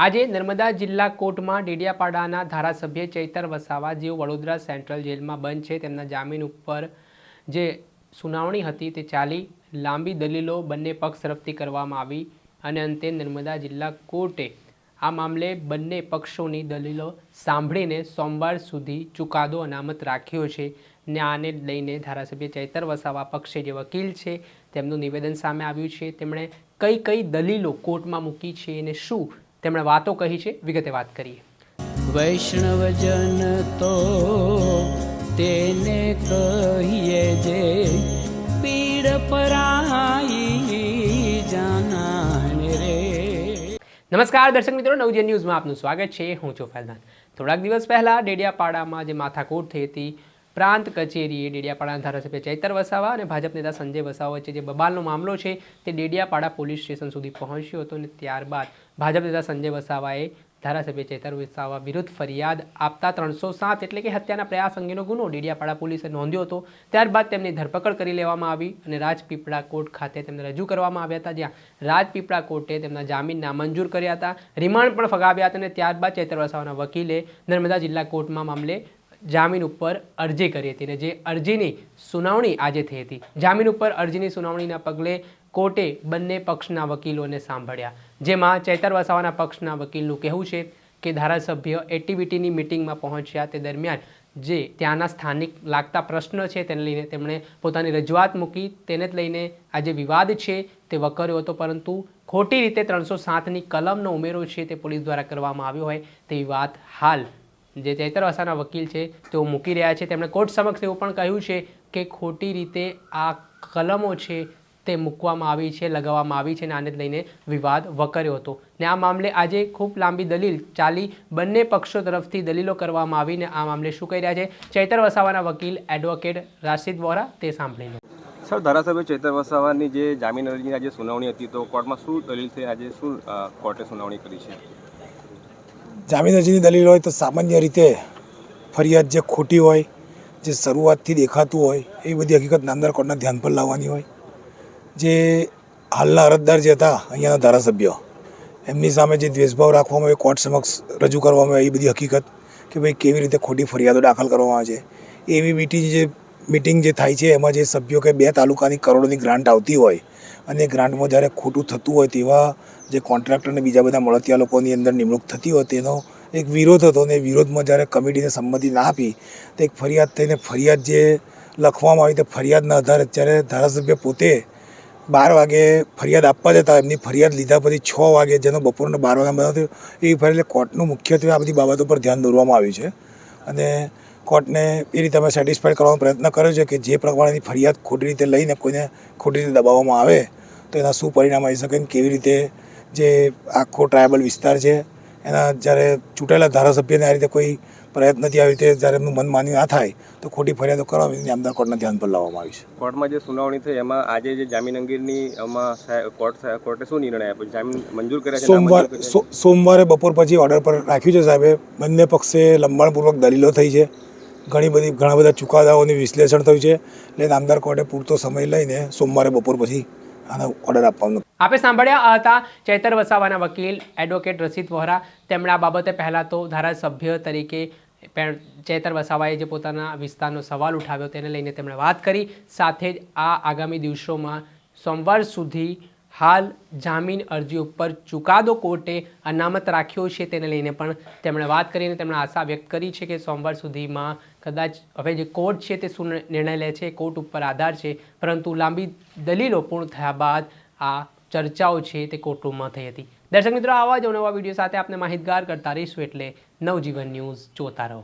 આજે નર્મદા જિલ્લા કોર્ટમાં ડેડિયાપાડાના ધારાસભ્ય ચૈતર વસાવા જેઓ વડોદરા સેન્ટ્રલ જેલમાં બંધ છે, તેમના જામીન ઉપર જે સુનાવણી હતી તે ચાલી લાંબી દલીલો બંને પક્ષ તરફથી કરવામાં આવી અને અંતે નર્મદા જિલ્લા કોર્ટે આ મામલે બંને પક્ષોની દલીલો સાંભળીને સોમવાર સુધી ચુકાદો અનામત રાખ્યો છે. ને આને લઈને ધારાસભ્ય ચૈતર વસાવા પક્ષે જે વકીલ છે, તેમનું નિવેદન સામે આવ્યું છે. તેમણે કઈ કઈ દલીલો કોર્ટમાં મૂકી છે અને શું તેમણે વાતો કહી છે. વિગતે વાત કરીએ. વૈષ્ણવજન તો તેને કહીએ જે પીડ પરાઈ જાનાને રે. નમસ્કાર દર્શક મિત્રો નવજન ન્યૂઝમાં આપનું સ્વાગત છે. હું છું ફૈઝાન. થોડાક દિવસ પહેલા ડેડિયાપાડામાં જે માથાકૂટ થઈ હતી પ્રાંત કચેરીએ ડેડિયાપાડાના ધારાસભ્ય ચૈતર વસાવા અને ભાજપ નેતા સંજય વસાવા વચ્ચે જે બબાલનો મામલો છે, તે ડેડિયાપાડા પોલીસ સ્ટેશન સુધી પહોંચ્યો હતો અને ત્યારબાદ ભાજપ નેતા સંજય વસાવાએ ધારાસભ્ય ચેતર વસાવા વિરુદ્ધ ફરિયાદ આપતા ત્રણસો સાત એટલે કે હત્યાના પ્રયાસ અંગેનો ગુનો ડેડિયાપાડા પોલીસે નોંધ્યો હતો. ત્યારબાદ તેમની ધરપકડ કરી લેવામાં આવી અને રાજપીપળા કોર્ટ ખાતે તેમને રજૂ કરવામાં આવ્યા હતા, જ્યાં રાજપીપળા કોર્ટે તેમના જામીન નામંજૂર કર્યા હતા. રિમાન્ડ પણ ફગાવ્યા હતા અને ત્યારબાદ ચેતર વસાવાના વકીલે નર્મદા જિલ્લા કોર્ટમાં મામલે જામીન ઉપર અરજી કરી હતી અને જે અરજીની સુનાવણી આજે થઈ હતી. જામીન ઉપર અરજીની સુનાવણીના પગલે કોર્ટે બંને પક્ષના વકીલોને સાંભળ્યા. જેમાં ચૈતર વસાવાના પક્ષના વકીલનું કહેવું છે કે ધારાસભ્ય એટીવીટીની મિટિંગમાં પહોંચ્યા તે દરમિયાન જે ત્યાંના સ્થાનિક લાગતા પ્રશ્ન છે તેને લઈને તેમણે પોતાની રજૂઆત મૂકી તેને જ લઈને આ જે વિવાદ છે તે વકર્યો હતો. પરંતુ ખોટી રીતે ત્રણસો સાતની કલમનો ઉમેરો છે તે પોલીસ દ્વારા કરવામાં આવ્યો હોય તેવી વાત હાલ જે ચૈતર વસાના વકીલ છે, તેઓ મૂકી રહ્યા છે. તેમણે કોર્ટ સમક્ષ એવું પણ કહ્યું છે કે ખોટી રીતે આ કલમો છે તે મૂકવામાં આવી છે, લગાવવામાં આવી છે અને આને લઈને વિવાદ વકર્યો હતો. ને આ મામલે આજે ખૂબ લાંબી દલીલ ચાલી. બંને પક્ષો તરફથી દલીલો કરવામાં આવીને આ મામલે શું કહી રહ્યા છે? ચૈતર વસાવાના વકીલ એડવોકેટ રાશિદ વોરા તે સાંભળી લો સર, ધારાસભ્ય ચેતર વસાવાની જે જામીન અરજીની આજે સુનાવણી હતી, તો કોર્ટમાં શું દલીલ થઈ? આજે શું કોર્ટે સુનાવણી કરી છે? જામીન અરજીની દલીલ હોય તો સામાન્ય રીતે ફરિયાદ જે ખોટી હોય, જે શરૂઆતથી દેખાતું હોય, એ બધી હકીકત નામદાર કોર્ટના ધ્યાન પર લાવવાની હોય. જે હાલના અરજદાર જે હતા, અહીંયાના ધારાસભ્ય, એમની સામે જે દ્વેષભાવ રાખવામાં આવે કોર્ટ સમક્ષ રજૂ કરવામાં આવે એ બધી હકીકત કે ભાઈ કેવી રીતે ખોટી ફરિયાદો દાખલ કરવામાં આવે છે. એવી મીટિંગ જે મિટિંગ જે થાય છે, એમાં જે સભ્યો કે બે તાલુકાની કરોડોની ગ્રાન્ટ આવતી હોય અને ગ્રાન્ટમાં જ્યારે ખોટું થતું હોય તેવા જે કોન્ટ્રાક્ટરને બીજા બધા મળતિયા લોકોની અંદર નિમણૂક થતી હોય તેનો એક વિરોધ હતો અને વિરોધમાં જ્યારે કમિટીને સંમતિ ના આપી, તો એક ફરિયાદ થઈને ફરિયાદ જે લખવામાં આવી તે ફરિયાદના આધારે અત્યારે ધારાસભ્ય પોતે બાર વાગે ફરિયાદ આપવા જતા, એમની ફરિયાદ લીધા પછી છ વાગે જેનો બપોરના બાર વાગે બનાવતો એ ફરિયાદ કોર્ટનું મુખ્યત્વે આ બધી બાબતો પર ધ્યાન દોરવામાં આવ્યું છે. અને કોર્ટને એ રીતે અમે સેટિસ્ફાઈડ કરવાનો પ્રયત્ન કર્યો છે કે જે પ્રમાણેની ફરિયાદ ખોટી રીતે લઈને કોઈને ખોટી રીતે દબાવવામાં આવે તો એના શું પરિણામ આવી શકે ને કેવી રીતે જે આખો ટ્રાયબલ વિસ્તાર છે એના જ્યારે ચૂંટાયેલા ધારાસભ્યને આ રીતે કોઈ પ્રયત્નથી આવી રીતે જ્યારે એમનું મન માન્યું ના થાય તો ખોટી ફરિયાદો કરાવી નામદાર કોર્ટના ધ્યાન પર લાવવામાં આવી છે. કોર્ટમાં જે સુનાવણી થઈ એમાં આજે જે જામીન અંગેની એમાં કોર્ટ કોર્ટે શું નિર્ણય આપ્યો? જામીન મંજૂર કર્યા છે સોમવાર સોમવારે બપોર પછી ઓર્ડર પર રાખ્યું છે સાહેબે. બંને પક્ષે લંબાણપૂર્વક દલીલો થઈ છે. ઘણી બધી ઘણા બધા ચુકાદાઓનું વિશ્લેષણ થયું છે. એટલે નામદાર કોર્ટે પૂરતો સમય લઈને સોમવારે બપોર પછી આનો ઓર્ડર આપવાનો આપણે સાંભળ્યા હતા ચૈતર વસાવાના વકીલ એડવોકેટ રસિદ વોહરા. તેમણે આ બાબતે પહેલાં તો ધારાસભ્ય તરીકે ચૈતર વસાવાએ જે પોતાના વિસ્તારનો સવાલ ઉઠાવ્યો તેને લઈને તેમણે વાત કરી. સાથે જ આ આગામી દિવસોમાં સોમવાર સુધી હાલ જામીન અરજી ઉપર ચુકાદો કોર્ટે અનામત રાખ્યો છે તેને લઈને પણ તેમણે વાત કરીને તેમણે આશા વ્યક્ત કરી છે કે સોમવાર સુધીમાં કદાચ હવે જે કોર્ટ છે તે શું નિર્ણય લે છે, કોર્ટ ઉપર આધાર છે, પરંતુ લાંબી દલીલો પૂર્ણ થયા બાદ આ ચર્ચાઓ છે તે કોર્ટરૂમમાં થઈ હતી. દર્શક મિત્રો, આવા જ નવા વીડિયો સાથે આપને માહિતગાર કરતા રહીશું એટલે નવજીવન ન્યૂઝ જોતા રહો.